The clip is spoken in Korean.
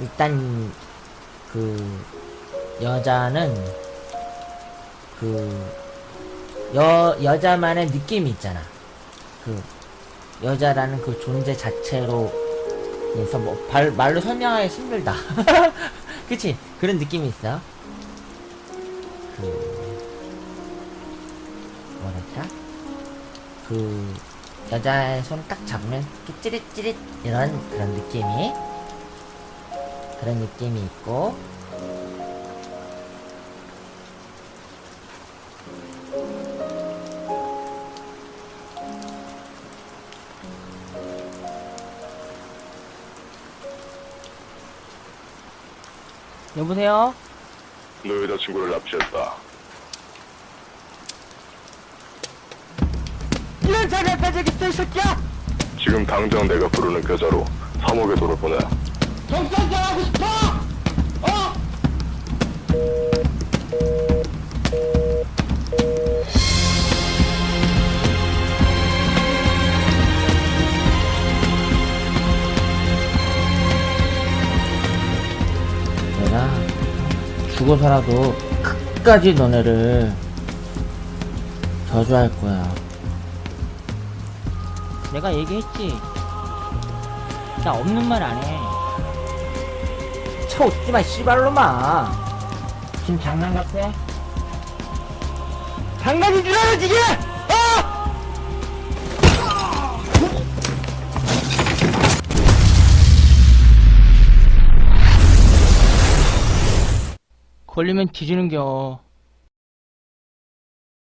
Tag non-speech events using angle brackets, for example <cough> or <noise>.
일단 그 여자는 그 여, 여자만의 느낌이 있잖아. 그 여자라는 그 존재 자체로 그래서 뭐 발, 말로 설명하기 힘들다. <laughs> 그치? 그런 느낌이 있어. 그 뭐랄까? 그 여자의 손 딱 잡으면 찌릿찌릿 이런 그런 느낌이 그런 느낌이 있고 여보세요? 너 여자친구를 납치했다. 이런 자리에 빠져있어 이 새끼야! 지금 당장 내가 부르는 계좌로 3억의 돈을 보내. 경찰서 하고 싶어! 어? 내가 죽어서라도 끝까지 너네를 저주할 거야. 내가 얘기했지. 나 없는 말 안 해. 차 웃지 마, 씨발로마. 지금 장난 같아? 장난인 줄 알아, 지금! 어! 걸리면 뒤지는겨.